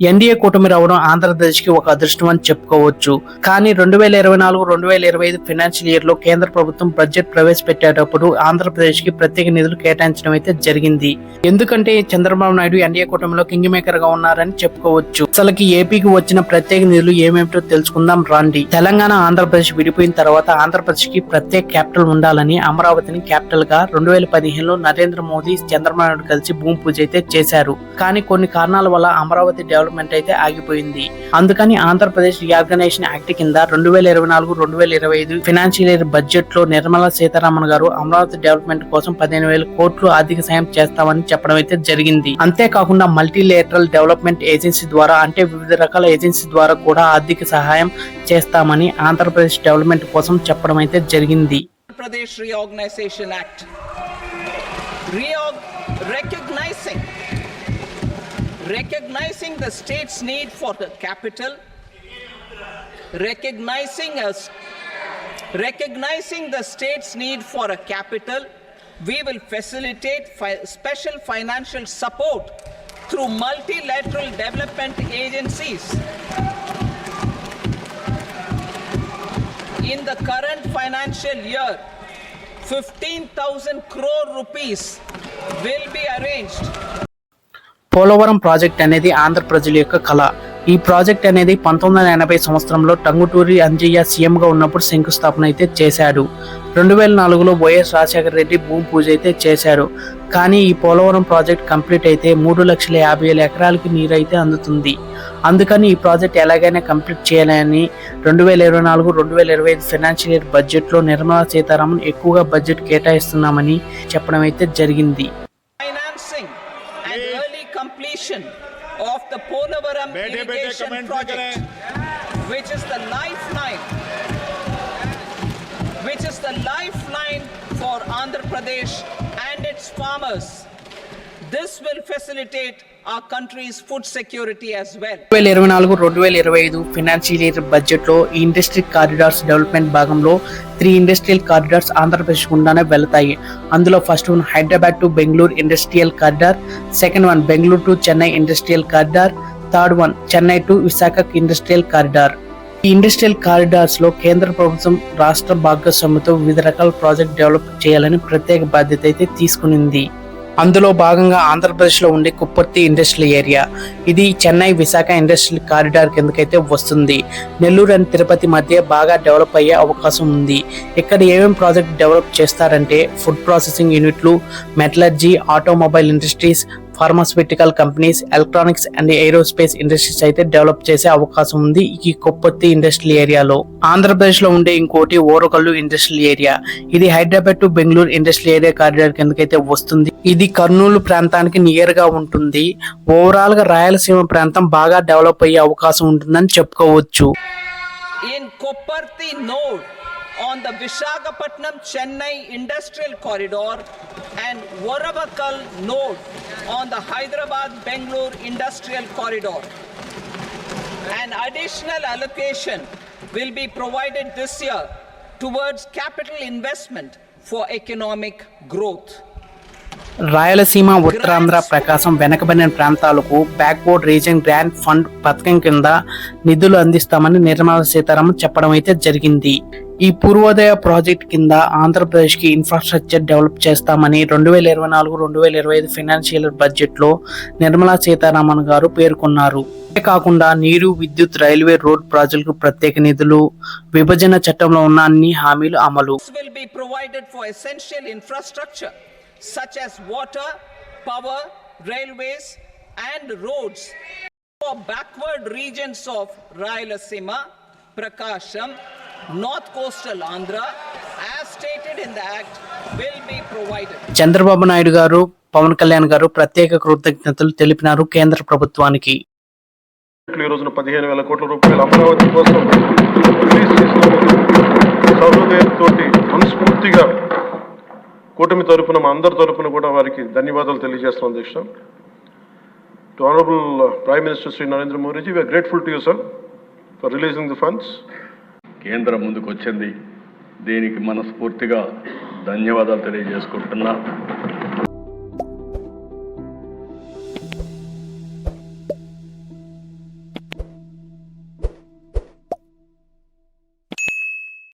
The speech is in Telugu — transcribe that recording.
ఎన్డీఏ కూటమి రావడం ఆంధ్రప్రదేశ్కి ఒక అదృష్టం అని చెప్పుకోవచ్చు. కానీ రెండు వేల ఇరవై నాలుగు రెండు వేల ఇరవై ఐదు ఫైనాన్షియల్ ఇయర్లో కేంద్ర ప్రభుత్వం బడ్జెట్ ప్రవేశపెట్టేటప్పుడు ఆంధ్రప్రదేశ్కి ప్రత్యేక నిధులు కేటాయించడం అయితే జరిగింది. ఎందుకంటే చంద్రబాబు నాయుడు ఎన్డీఏ కూటమిలో కింగ్ మేకర్గా ఉన్నారని చెప్పుకోవచ్చు. అసలుకి ఏపీకి వచ్చిన ప్రత్యేక నిధులు ఏమేమిటో తెలుసుకుందాం రండి. తెలంగాణ ఆంధ్రప్రదేశ్ విడిపోయిన తర్వాత ఆంధ్రప్రదేశ్కి ప్రత్యేక క్యాపిటల్ ఉండాలని అమరావతిని క్యాపిటల్గా రెండు వేల పదిహేనులో నరేంద్ర మోదీ చంద్రబాబు నాయుడు కలిసి భూమి పూజ అయితే చేశారు. కానీ కొన్ని కారణాల వల్ల అమరావతి డెవలప్ డెవలప్మెంట్ అయితే ఆగిపోయింది. అందుకని ఆంధ్రప్రదేశ్ రీఆర్గనైజేషన్ యాక్ట్ కింద రెండు వేల ఇరవై నాలుగు రెండు వేల ఇరవై ఐదు ఫినాన్షియల్ ఇయర్ బడ్జెట్లో నిర్మలా సీతారామన్ గారు అమరావతి డెవలప్మెంట్ కోసం పదిహేను వేల కోట్లు ఆర్థిక సాయం చేస్తామని చెప్పడం అయితే జరిగింది. అంతేకాకుండా మల్టీలేటరల్ డెవలప్మెంట్ ఏజెన్సీ ద్వారా అంటే వివిధ రకాల ఏజెన్సీ ద్వారా కూడా ఆర్థిక సహాయం చేస్తామని ఆంధ్రప్రదేశ్ డెవలప్మెంట్ కోసం చెప్పడం అయితే జరిగింది. Pradesh Reorganization act recognizing the state's need for the capital, recognizing us. Recognizing the state's need for a capital, we will facilitate fi- special financial support through multilateral development agencies. In the current financial year, 15,000 crore rupees will be arranged Polavaram project అనేది ఆంధ్ర ప్రజల యొక్క కళ. ఈ ప్రాజెక్ట్ అనేది పంతొమ్మిది వందల ఎనభై సంవత్సరంలో టంగుటూరి అంజయ్య సీఎంగా ఉన్నప్పుడు శంకుస్థాపన అయితే చేశాడు. రెండు వేల నాలుగులో వైఎస్ రాజశేఖర రెడ్డి భూమి పూజ అయితే చేశారు. కానీ ఈ పోలవరం ప్రాజెక్ట్ కంప్లీట్ అయితే మూడు లక్షల యాభై వేల ఎకరాలకి నీరు అయితే అందుతుంది. అందుకని ఈ ప్రాజెక్ట్ ఎలాగైనా కంప్లీట్ చేయాలని రెండు వేల ఇరవై నాలుగు రెండు వేల ఇరవై ఐదు ఫైనాన్షియల్ ఇయర్ బడ్జెట్లో నిర్మలా సీతారామన్ ఎక్కువగా బడ్జెట్ కేటాయిస్తున్నామని చెప్పడం అయితే జరిగింది. completion of the Polavaram bede, irrigation bede, project, which is the lifeline, which is the lifeline for Andhra Pradesh and its farmers. This will facilitate ఆ కంట్రీస్ ఫుడ్ సెక్యూరిటీ as రెండు వేల ఇరవై నాలుగు రెండు వేల ఇరవై ఐదు ఫైనాన్షియల్ ఇయర్ బడ్జెట్లో ఈ ఇండస్ట్రీ కారిడార్స్ డెవలప్మెంట్ భాగంలో త్రీ ఇండస్ట్రియల్ కారిడార్స్ ఆంధ్రప్రదేశ్ గుండానే వెళతాయి. అందులో first one Hyderabad to Bengaluru industrial corridor second one Bengaluru to Chennai industrial corridor third one Chennai to Visakha industrial corridor ఈ ఇండస్ట్రియల్ కారిడార్స్లో కేంద్ర ప్రభుత్వం రాష్ట్ర భాగస్వామ్యంతో వివిధ రకాల ప్రాజెక్ట్ డెవలప్ చేయాలని ప్రత్యేక బాధ్యత అయితే తీసుకునింది. అందులో భాగంగా ఆంధ్రప్రదేశ్లో ఉండే కుప్పర్తి ఇండస్ట్రియల్ ఏరియా. ఇది చెన్నై విశాఖ ఇండస్ట్రియల్ కారిడార్ కిందకైతే వస్తుంది. నెల్లూరు అండ్ తిరుపతి మధ్య బాగా డెవలప్ అయ్యే అవకాశం ఉంది. ఇక్కడ ఏమేమి ప్రాజెక్ట్ డెవలప్ చేస్తారంటే ఫుడ్ ప్రాసెసింగ్ యూనిట్లు metallurgy automobile industries pharmaceutical companies electronics and aerospace industries అయితే డెవలప్ చేసే అవకాశం ఉంది ఈ కొప్పత్తి ఇండస్ట్రియల్ ఏరియాలో ఆంధ్రప్రదేశ్లో ఉండే ఇంకోటి ఓరకల్లు ఇండస్ట్రియల్ ఏరియా ఇది Hyderabad to Bengaluru industrial area corridor కిందకైతే వస్తుంది. ఇది కర్నూలు ప్రాంతానికి నియర్గా ఉంటుంది. ఓవరాల్గా రాయలసీమ ప్రాంతం బాగా డెవలప్ అయ్యే అవకాశం ఉంటుందని చెప్పుకోవచ్చు. In Koparthi node on the Vishakhapatnam Chennai industrial and Varavakal node on the Hyderabad Bangalore industrial corridor. An additional allocation will be provided this year towards capital investment for economic growth. Rayalaseema Uttarandhra Prakasam వెనకబడిన ప్రాంతాలకు బ్యాక్వర్డ్ రీజన్ గ్రాంట్ ఫండ్ పథకం కింద నిధులు అందిస్తామని నిర్మలా సీతారామన్ చెప్పడం అయితే జరిగింది ఈ పూర్వోదయ ప్రాజెక్ట్ కింద ఆంధ్రప్రదేశ్కి ఇన్ఫ్రాస్ట్రక్చర్ డెవలప్ చేస్తామని రెండు వేల ఇరవై నాలుగు రెండు వేల ఇరవై ఐదు ఫైనాన్షియల్ బడ్జెట్లో నిర్మలా సీతారామన్ గారు పేర్కొన్నారు. అంతే కాకుండా నీరు విద్యుత్ రైల్వే రోడ్ ప్రాజెక్టులకు ప్రత్యేక నిధులు విభజన చట్టంలో ఉన్న అన్ని హామీలు అమలు. This such as water, power, railways, and roads for backward regions of Rayalaseema, Prakasham, North Coastal Andhra, as stated in the Act, will be provided. Chandrababu Naidu గారు పవన్ కళ్యాణ్ గారు ప్రత్యేక కృతజ్ఞతలు తెలిపినారు కేంద్ర ప్రభుత్వానికి. ఈ రోజున పదిహేను వేల కోట్ల రూపాయలు అమరావతి కోసం సహృదయంతో మనస్ఫూర్తిగా కూటమి తరపున మా అందరి తరపున కూడా వారికి ధన్యవాదాలు తెలియజేస్తున్నాం అధ్యక్ష. To honourable prime minister Shri Narendra Modiji we are grateful to you sir for releasing the funds కేంద్రం ముందుకు వచ్చింది దీనికి మనస్ఫూర్తిగా ధన్యవాదాలు తెలియజేసుకుంటున్నా.